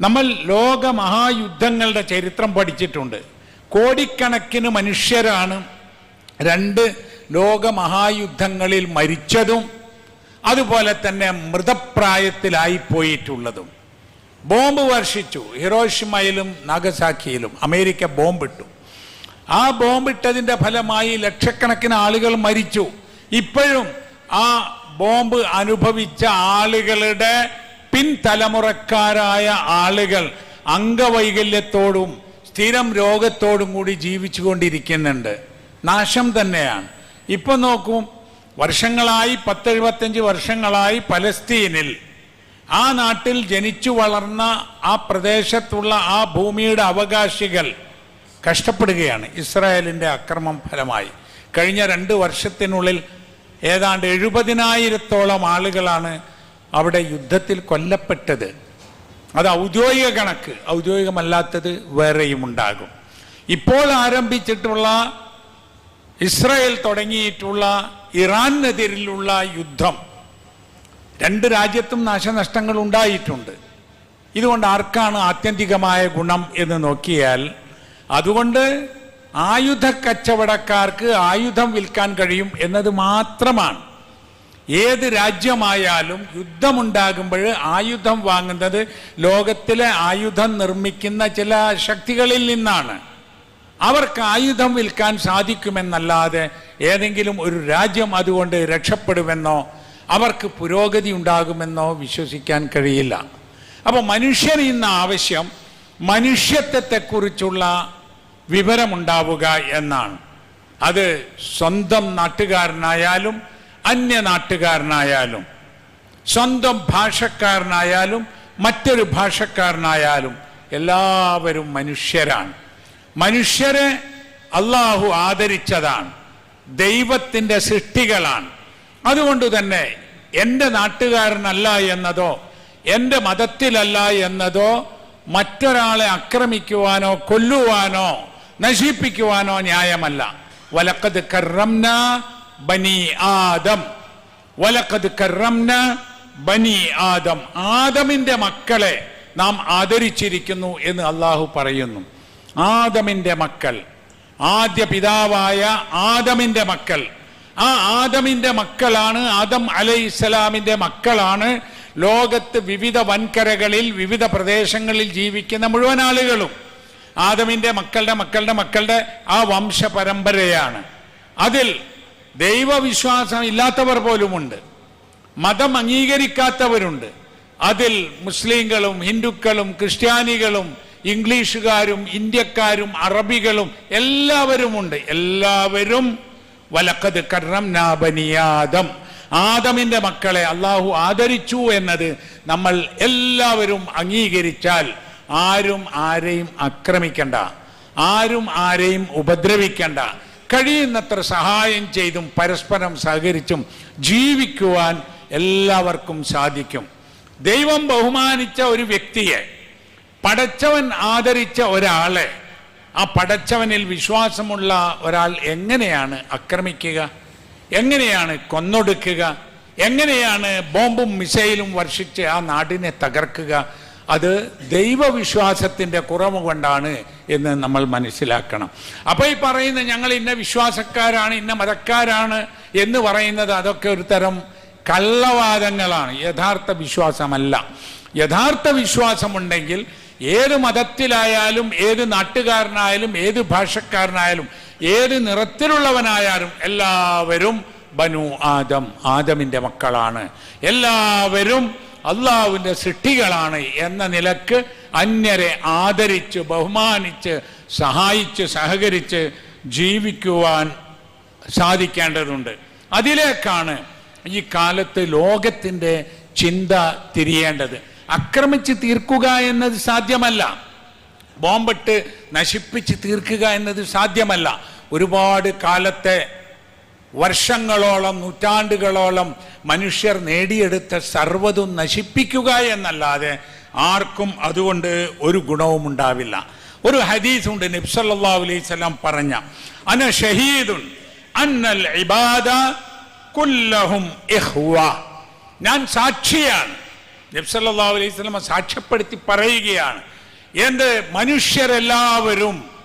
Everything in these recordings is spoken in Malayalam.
നമ്മൾ ലോക മഹായുദ്ധങ്ങളുടെ ചരിത്രം പഠിച്ചിട്ടുണ്ട്. കോടിക്കണക്കിന് മനുഷ്യരാണ് രണ്ട് ലോക മഹായുദ്ധങ്ങളിൽ മരിച്ചതും അതുപോലെ തന്നെ മൃതപ്രായത്തിലായി പോയിട്ടുള്ളതും ബോംബ് വർഷിച്ചു ഹിറോഷിമയിലും നാഗസാക്കിയിലും അമേരിക്ക ബോംബിട്ടു. ആ ബോംബിട്ടതിന്റെ ഫലമായി ലക്ഷക്കണക്കിന് ആളുകൾ മരിച്ചു. ഇപ്പോഴും ആ ബോംബ് അനുഭവിച്ച ആളുകളുടെ പിൻതലമുറക്കാരായ ആളുകൾ അംഗവൈകല്യത്തോടും സ്ഥിരം രോഗത്തോടും കൂടി ജീവിച്ചു കൊണ്ടിരിക്കുന്നുണ്ട് നാശം തന്നെയാണ്. ഇപ്പൊ നോക്കും വർഷങ്ങളായി പത്തെഴുപത്തഞ്ച് വർഷങ്ങളായി പലസ്തീനിൽ ആ നാട്ടിൽ ജനിച്ചു വളർന്ന ആ പ്രദേശത്തുള്ള ആ ഭൂമിയുടെ അവകാശികൾ കഷ്ടപ്പെടുകയാണ്. ഇസ്രായേലിന്റെ അക്രമം ഫലമായി. കഴിഞ്ഞ രണ്ട് വർഷത്തിനുള്ളിൽ ഏതാണ്ട് എഴുപതിനായിരത്തോളം ആളുകളാണ് അവിടെ യുദ്ധത്തിൽ കൊല്ലപ്പെട്ടത്. അത് ഔദ്യോഗിക കണക്ക്. ഔദ്യോഗികമല്ലാത്തത് വേറെയും ഉണ്ടാകും. ഇപ്പോൾ ആരംഭിച്ചിട്ടുള്ള ഇസ്രായേൽ തുടങ്ങിയിട്ടുള്ള ഇറാനെതിരിലുള്ള യുദ്ധം. രണ്ട് രാജ്യത്തും നാശനഷ്ടങ്ങൾ ഉണ്ടായിട്ടുണ്ട്. ഇതുകൊണ്ട് ആർക്കാണ് ആത്യന്തികമായ ഗുണം എന്ന് നോക്കിയാൽ അതുകൊണ്ട് ആയുധ കച്ചവടക്കാർക്ക് ആയുധം വിൽക്കാൻ കഴിയും എന്നത് മാത്രമാണ്. ഏത് രാജ്യമായാലും യുദ്ധമുണ്ടാകുമ്പോൾ ആയുധം വാങ്ങുന്നത് ലോകത്തിലെ ആയുധം നിർമ്മിക്കുന്ന ചില ശക്തികളിൽ നിന്നാണ്. അവർക്ക് ആയുധം വിൽക്കാൻ സാധിക്കുമെന്നല്ലാതെ ഏതെങ്കിലും ഒരു രാജ്യം അതുകൊണ്ട് രക്ഷപ്പെടുമെന്നോ അവർക്ക് പുരോഗതി ഉണ്ടാകുമെന്നോ വിശ്വസിക്കാൻ കഴിയില്ല. അപ്പോൾ മനുഷ്യൻ ഇന്ന് ആവശ്യം മനുഷ്യത്വത്തെക്കുറിച്ചുള്ള വിവരമുണ്ടാവുക എന്നാണ്. അത് സ്വന്തം നാട്ടുകാരനായാലും അന്യ നാട്ടുകാരനായാലും സ്വന്തം ഭാഷക്കാരനായാലും മറ്റൊരു ഭാഷക്കാരനായാലും എല്ലാവരും മനുഷ്യരാണ്. മനുഷ്യരെ അള്ളാഹു ആദരിച്ചതാണ്. ദൈവത്തിന്റെ സൃഷ്ടികളാണ്. അതുകൊണ്ട് തന്നെ എന്റെ നാട്ടുകാരനല്ല എന്നതോ എന്റെ മതത്തിലല്ല എന്നതോ മറ്റൊരാളെ ആക്രമിക്കുവാനോ കൊല്ലുവാനോ നശിപ്പിക്കുവാനോ ന്യായമല്ല. വലക്കത് കറംന ബനി ആദം. വലക്കത് കറംന ബനി ആദം. ആദമിന്റെ മക്കളെ നാം ആദരിച്ചിരിക്കുന്നു എന്ന് അള്ളാഹു പറയുന്നു. ആദമിന്റെ മക്കൾ. ആദ്യ പിതാവായ ആദമിന്റെ മക്കൾ. ആ ആദമിന്റെ മക്കളാണ് ആദം അലൈഹി ഇസ്ലാമിന്റെ മക്കളാണ് ലോകത്ത് വിവിധ വൻകരകളിൽ വിവിധ പ്രദേശങ്ങളിൽ ജീവിക്കുന്ന മുഴുവൻ ആളുകളും. ആദമിന്റെ മക്കളുടെ മക്കളുടെ മക്കളുടെ ആ വംശ പരമ്പരയാണ് അതിൽ ദൈവവിശ്വാസം ഇല്ലാത്തവർ പോലുമുണ്ട്. മതം അംഗീകരിക്കാത്തവരുണ്ട്. അതിൽ മുസ്ലിങ്ങളും ഹിന്ദുക്കളും ക്രിസ്ത്യാനികളും ഇംഗ്ലീഷുകാരും ഇന്ത്യക്കാരും അറബികളും എല്ലാവരുമുണ്ട്. എല്ലാവരും വലക്കത് കർണം നാബനിയാദം ആദമിന്റെ മക്കളെ അള്ളാഹു ആദരിച്ചു എന്നത് നമ്മൾ എല്ലാവരും അംഗീകരിച്ചാൽ ആരും ആരെയും ആക്രമിക്കണ്ട. ആരും ആരെയും ഉപദ്രവിക്കണ്ട. കഴിയുന്നത്ര സഹായം ചെയ്തും പരസ്പരം സഹകരിച്ചും ജീവിക്കുവാൻ എല്ലാവർക്കും സാധിക്കും. ദൈവം ബഹുമാനിച്ച ഒരു വ്യക്തിയെ പടച്ചവൻ ആദരിച്ച ഒരാളെ ആ പടച്ചവനിൽ വിശ്വാസമുള്ള ഒരാൾ എങ്ങനെയാണ് ആക്രമിക്കുക? എങ്ങനെയാണ് കൊന്നൊടുക്കുക? എങ്ങനെയാണ് ബോംബും മിസൈലും വർഷിച്ച് ആ നാടിനെ തകർക്കുക? അത് ദൈവവിശ്വാസത്തിന്റെ കുറവ് കൊണ്ടാണ് എന്ന് നമ്മൾ മനസ്സിലാക്കണം. അപ്പോൾ ഈ പറയുന്ന ഞങ്ങൾ ഇന്ന വിശ്വാസക്കാരാണ് ഇന്ന മതക്കാരാണ് എന്ന് പറയുന്നത് അതൊക്കെ ഒരു തരം കള്ളവാദങ്ങളാണ്. യഥാർത്ഥ വിശ്വാസമല്ല. യഥാർത്ഥ വിശ്വാസമുണ്ടെങ്കിൽ ഏത് മതത്തിലായാലും ഏത് നാട്ടുകാരനായാലും ഏത് ഭാഷക്കാരനായാലും ഏത് നിറത്തിലുള്ളവനായാലും എല്ലാവരും ബനു ആദം ആദമിന്റെ മക്കളാണ്. എല്ലാവരും അള്ളാഹുവിന്റെ സൃഷ്ടികളാണ് എന്ന നിലയ്ക്ക് അന്യരെ ആദരിച്ച് ബഹുമാനിച്ച് സഹായിച്ച് സഹകരിച്ച് ജീവിക്കുവാൻ സാധിക്കേണ്ടതുണ്ട്. അതിലേക്കാണ് ഈ കാലത്ത് ലോകത്തിന്റെ ചിന്ത തിരിയേണ്ടത്. ആക്രമിച്ച് തീർക്കുക എന്നത് സാധ്യമല്ല. ബോംബിട്ട് നശിപ്പിച്ച് തീർക്കുക എന്നത് സാധ്യമല്ല. ഒരുപാട് കാലത്തെ വർഷങ്ങളോളം നൂറ്റാണ്ടുകളോളം മനുഷ്യർ നേടിയെടുത്ത സർവതും നശിപ്പിക്കുക എന്നല്ലാതെ ആർക്കും അതുകൊണ്ട് ഒരു ഗുണവും ഉണ്ടാവില്ല. ഒരു ഹദീസ് ഉണ്ട് നബ്സല്ലാ അലൈഹി സ്വലാം പറഞ്ഞ അന ഷഹീദുൻ അന്നൽ ഇബാദ കുല്ലഹും ഞാൻ സാക്ഷിയാണ്. നബ്സല്ലാ അലൈഹി സ്വലമ സാക്ഷ്യപ്പെടുത്തി പറയുകയാണ് എന്ത് മനുഷ്യരെല്ലാവരും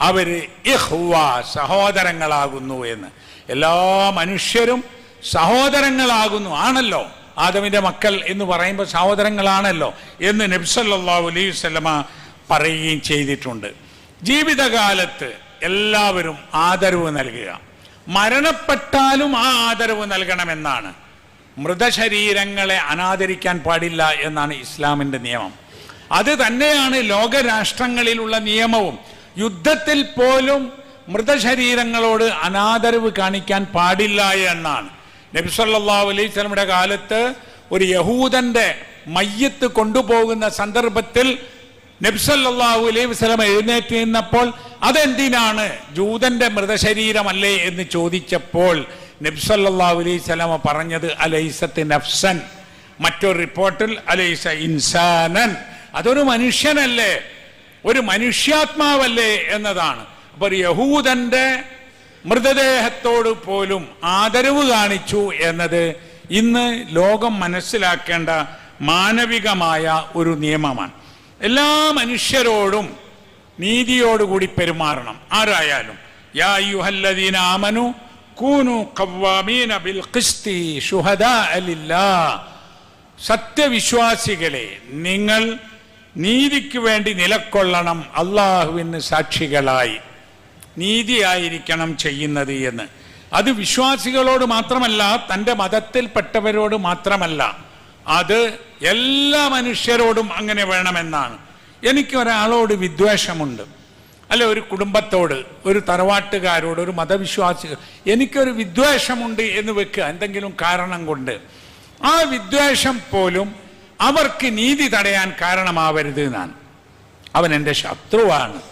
അവർ ഇഹ്വ സഹോദരങ്ങളാകുന്നു എന്ന്. എല്ലാ മനുഷ്യരും സഹോദരങ്ങളാകുന്നു ആണല്ലോ. ആദമിന്റെ മക്കൾ എന്ന് പറയുമ്പോൾ സഹോദരങ്ങളാണല്ലോ എന്ന് നബ്സല്ലാ അലൈഹി സ്വലമ പറയുകയും ചെയ്തിട്ടുണ്ട്. ജീവിതകാലത്ത് എല്ലാവരും ആദരവ് നൽകുക. മരണപ്പെട്ടാലും ആ ആദരവ് നൽകണമെന്നാണ്. മൃതശരീരങ്ങളെ അനാദരിക്കാൻ പാടില്ല എന്നാണ് ഇസ്ലാമിന്റെ നിയമം. അത് തന്നെയാണ് ലോകരാഷ്ട്രങ്ങളിലുള്ള നിയമവും. യുദ്ധത്തിൽ പോലും മൃതശരീരങ്ങളോട് അനാദരവ് കാണിക്കാൻ പാടില്ല എന്നാണ്. നബിസല്ലാ അലൈഹി കാലത്ത് ഒരു യഹൂദന്റെ മയ്യത്ത് കൊണ്ടുപോകുന്ന സന്ദർഭത്തിൽ നബ്സല്ലാഹു അലൈഹി വസ്ലം എഴുന്നേറ്റ് നിന്നപ്പോൾ അതെന്തിനാണ് ജൂതന്റെ മൃതശരീരമല്ലേ എന്ന് ചോദിച്ചപ്പോൾ നബ്സല്ലാഹു അലൈഹി സ്വലമ പറഞ്ഞത് അലൈസത്ത് നഫ്സൻ. മറ്റൊരു റിപ്പോർട്ടിൽ അലൈസ ഇൻസാനൻ. അതൊരു മനുഷ്യനല്ലേ? ഒരു മനുഷ്യാത്മാവല്ലേ എന്നതാണ്. അപ്പൊ ഒരു യഹൂദന്റെ മൃതദേഹത്തോട് പോലും ആദരവ് കാണിച്ചു എന്നത് ഇന്ന് ലോകം മനസ്സിലാക്കേണ്ട മാനവികമായ ഒരു നിയമമാണ്. എല്ലാ മനുഷ്യരോടും നീതിയോടുകൂടി പെരുമാറണം. ആരായാലും യാ യുഹല്ലദീന ആമനു കൂനു കവ്വാമീന ബിൽ ഖിസ്തി ശുഹദാ ലില്ലാ സത്യവിശ്വാസികളെ നിങ്ങൾ നീതിക്ക് വേണ്ടി നിലക്കൊള്ളണം അള്ളാഹുവിന് സാക്ഷികളായി. നീതിയായിരിക്കണം ചെയ്യുന്നത് എന്ന്. അത് വിശ്വാസികളോട് മാത്രമല്ല തന്റെ മതത്തിൽപ്പെട്ടവരോട് മാത്രമല്ല അത് എല്ലാ മനുഷ്യരോടും അങ്ങനെ വേണമെന്നാണ്. എനിക്ക് ഒരാളോട് വിദ്വേഷമുണ്ട്. അല്ല ഒരു കുടുംബത്തോട് ഒരു തറവാട്ടുകാരോട് ഒരു മതവിശ്വാസി എനിക്കൊരു വിദ്വേഷമുണ്ട് എന്ന് വെക്കുക എന്തെങ്കിലും കാരണം കൊണ്ട്. ആ വിദ്വേഷം പോലും അവർക്ക് നീതി തടയാൻ കാരണമാവരുത് എന്നാണ്. അവൻ എന്റെ ശത്രുവാണ്.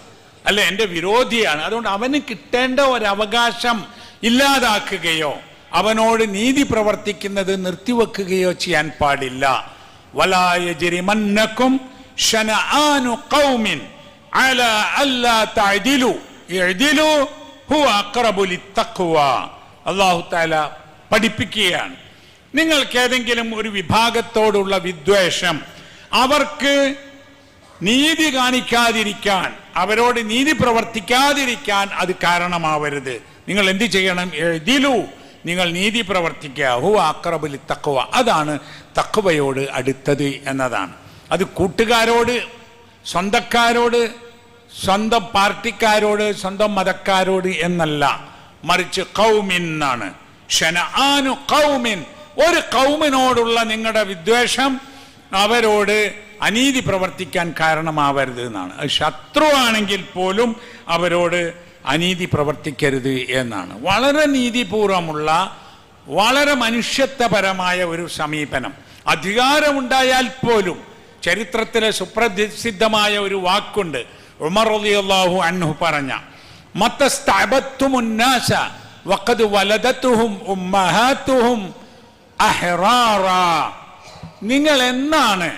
അല്ല എന്റെ വിരോധിയാണ്. അതുകൊണ്ട് അവന് കിട്ടേണ്ട ഒരവകാശം ഇല്ലാതാക്കുകയോ അവനോട് നീതി പ്രവർത്തിക്കുന്നത് നിർത്തിവെക്കുകയോ ചെയ്യാൻ പാടില്ല. വലായജിരിമന്നക്കും ഷനആനു ഖൗമിൻ അല അല്ലാ ഹുവ അഖറബു ലിത്തഖ്വ. അല്ലാഹു തആല പഠിപ്പിക്കുകയാണ്. നിങ്ങൾക്ക് ഏതെങ്കിലും ഒരു വിഭാഗത്തോടുള്ള വിദ്വേഷം അവർക്ക് നീതി കാണിക്കാതിരിക്കാൻ അവരോട് നീതി പ്രവർത്തിക്കാതിരിക്കാൻ അത് കാരണമാവരുത്. നിങ്ങൾ എന്ത് ചെയ്യണം? എഴുതിലു. നിങ്ങൾ നീതി പ്രവർത്തിക്കുക. ഹു അക്രബുലി തക്കുവ അതാണ് തക്കുവയോട് അടുത്തത് എന്നതാണ്. അത് കൂട്ടുകാരോട് സ്വന്തക്കാരോട് സ്വന്തം പാർട്ടിക്കാരോട് സ്വന്തം മതക്കാരോട് എന്നല്ല. മറിച്ച് കൗമിൻ എന്നാണ്. ഷനാനു കൗമിൻ ഒരു കൗമിനോടുള്ള നിങ്ങളുടെ വിദ്വേഷം അവരോട് അനീതി പ്രവർത്തിക്കാൻ കാരണമാവരുത് എന്നാണ്. അത് ശത്രുവാണെങ്കിൽ പോലും അവരോട് അനീതി പ്രവർത്തിക്കരുത് എന്നാണ്. വളരെ നീതിപൂർവമുള്ള വളരെ മനുഷ്യത്വപരമായ ഒരു സമീപനം. അധികാരമുണ്ടായാൽ പോലും ചരിത്രത്തിലെ സുപ്രസിദ്ധമായ ഒരു വാക്കുണ്ട്. ഉമർ അള്ളാഹു അൻഹു പറഞ്ഞ മത്തസ്തഅബത്തുമുന്നാസ വലതത്തുഹും ഉം ഉമ്മഹാത്തുഹും അഹ്റാറ. നിങ്ങൾ എന്നാണ്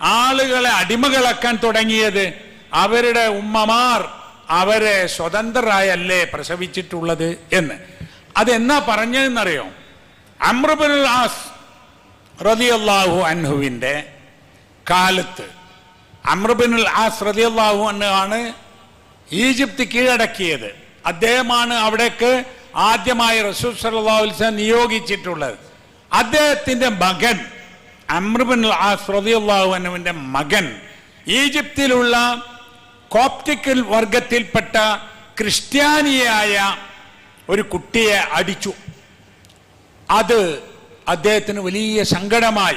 ആളുകളെ അടിമകളാക്കാൻ തുടങ്ങിയത്? അവരുടെ ഉമ്മമാർ അവരെ സ്വതന്ത്രരായല്ലേ പ്രസവിച്ചിട്ടുള്ളത് എന്ന്. അതെന്നാ പറഞ്ഞതെന്നറിയോ? അമ്രുബുൽഹാസ് റതിയല്ലാഹു അൻഹുവിന്റെ കാലത്ത് അമ്രുബിനുൽ ആസ് റതിയല്ലാഹു ആണ് ഈജിപ്ത് കീഴടക്കിയത്. അദ്ദേഹമാണ് അവിടേക്ക് ആദ്യമായി റസൂൽ വസല്ലം നിയോഗിച്ചിട്ടുള്ളത്. അദ്ദേഹത്തിന്റെ മകൻ അമ്രുബിൻ മകൻ ഈജിപ്തിലുള്ള കോപ്റ്റിക്കൽ വർഗത്തിൽപ്പെട്ട ക്രിസ്ത്യാനിയായ ഒരു കുട്ടിയെ അടിച്ചു. അത് അദ്ദേഹത്തിന് വലിയ സങ്കടമായി.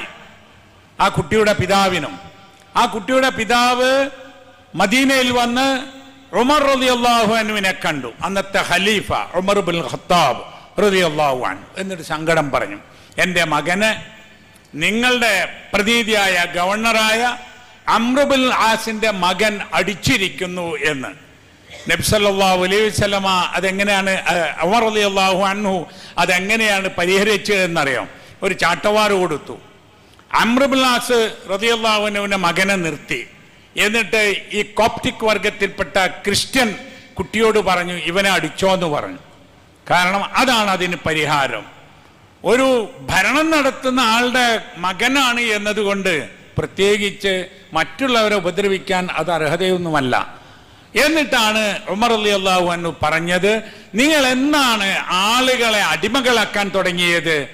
ആ കുട്ടിയുടെ പിതാവിനും. ആ കുട്ടിയുടെ പിതാവ് മദീനയിൽ വന്ന് ഉമർ റളിയല്ലാഹു അൻഹുവിനെ കണ്ടു. അന്നത്തെ ഖലീഫ ഉമർ ബിൻ ഖത്താബ് റളിയല്ലാഹു അൻഹു. എന്നിട്ട് സങ്കടം പറഞ്ഞു. എന്റെ മകന് നിങ്ങളുടെ പ്രതീതിയായ ഗവർണറായ അമ്രുബുൽ ആസിന്റെ മകൻ അടിച്ചിരിക്കുന്നു എന്ന്. നബ്സല്ലാഹു അലൈഹി അതെങ്ങനെയാണ് അമർ അലി അള്ളാഹു അൻഹു അതെങ്ങനെയാണ് പരിഹരിച്ചതെന്നറിയാം ഒരു ചാട്ടവാറ് കൊടുത്തു. അമ്രുബുല്ലാസ് റതിയല്ലാഹുവിന്റെ മകനെ നിർത്തി. എന്നിട്ട് ഈ കോപ്റ്റിക് വർഗത്തിൽപ്പെട്ട ക്രിസ്ത്യൻ കുട്ടിയോട് പറഞ്ഞു ഇവനെ അടിച്ചോ എന്ന് പറഞ്ഞു. കാരണം അതാണ് അതിന് പരിഹാരം. ഒരു ഭരണം നടത്തുന്ന ആളുടെ മകനാണ് എന്നതുകൊണ്ട് പ്രത്യേകിച്ച് മറ്റുള്ളവരെ ഉപദ്രവിക്കാൻ അത് അർഹതയൊന്നുമല്ല. എന്നിട്ടാണ് ഉമർ അലി അള്ളാഹു അന്നു പറഞ്ഞത് നിങ്ങൾ എന്നാണ് ആളുകളെ അടിമകളാക്കാൻ തുടങ്ങിയത്?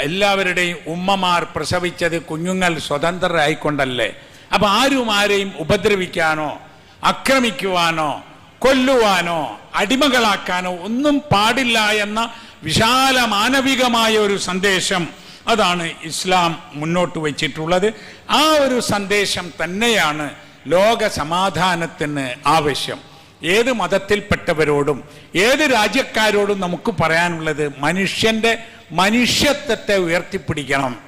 എല്ലാവരുടെയും ഉമ്മമാർ പ്രസവിച്ചത് കുഞ്ഞുങ്ങൾ സ്വതന്ത്രരായിക്കൊണ്ടല്ലേ. അപ്പൊ ആരും ആരെയും ഉപദ്രവിക്കാനോ ആക്രമിക്കുവാനോ കൊല്ലുവാനോ അടിമകളാക്കാനോ ഒന്നും പാടില്ല എന്ന വിശാല മാനവികമായ ഒരു സന്ദേശം അതാണ് ഇസ്ലാം മുന്നോട്ട് വച്ചിട്ടുള്ളത്. ആ ഒരു സന്ദേശം തന്നെയാണ് ലോക സമാധാനത്തിന് ആവശ്യം. ഏത് മതത്തിൽപ്പെട്ടവരോടും ഏത് രാജ്യക്കാരോടും നമുക്ക് പറയാനുള്ളത് മനുഷ്യന്റെ മനുഷ്യത്വത്തെ ഉയർത്തിപ്പിടിക്കണം.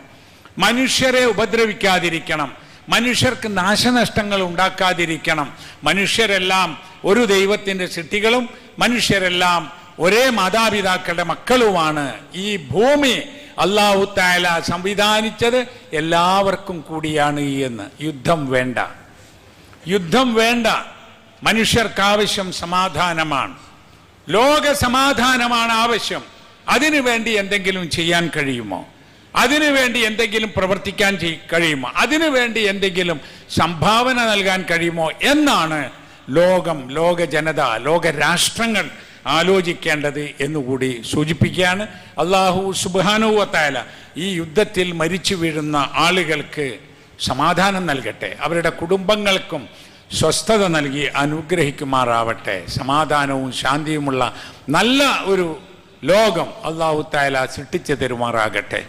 മനുഷ്യരെ ഉപദ്രവിക്കാതിരിക്കണം. മനുഷ്യർക്ക് നാശനഷ്ടങ്ങൾ ഉണ്ടാക്കാതിരിക്കണം. മനുഷ്യരെല്ലാം ഒരു ദൈവത്തിന്റെ സിദ്ധികളും മനുഷ്യരെല്ലാം ഒരേ മാതാപിതാക്കളുടെ മക്കളുമാണ് ഈ ഭൂമി അള്ളാഹു താല സംവിധാനിച്ചത് എല്ലാവർക്കും കൂടിയാണ് എന്ന്. യുദ്ധം വേണ്ട. യുദ്ധം വേണ്ട. മനുഷ്യർക്കാവശ്യം സമാധാനമാണ്. ലോക സമാധാനമാണ് ആവശ്യം. അതിനു വേണ്ടി എന്തെങ്കിലും ചെയ്യാൻ കഴിയുമോ? അതിനു വേണ്ടി എന്തെങ്കിലും പ്രവർത്തിക്കാൻ കഴിയുമോ? അതിനു വേണ്ടി എന്തെങ്കിലും സംഭാവന നൽകാൻ കഴിയുമോ? എന്നാണ് ലോകം ലോക ജനത ലോക രാഷ്ട്രങ്ങൾ ആലോചിക്കേണ്ടത് എന്നുകൂടി സൂചിപ്പിക്കുകയാണ്. അള്ളാഹു സുബാനുവത്തായാല ഈ യുദ്ധത്തിൽ മരിച്ചു വീഴുന്ന ആളുകൾക്ക് സമാധാനം നൽകട്ടെ. അവരുടെ കുടുംബങ്ങൾക്കും സ്വസ്ഥത നൽകി അനുഗ്രഹിക്കുമാറാവട്ടെ. സമാധാനവും ശാന്തിയുമുള്ള നല്ല ഒരു ലോകം അള്ളാഹു തായാല സൃഷ്ടിച്ചു തരുമാറാകട്ടെ.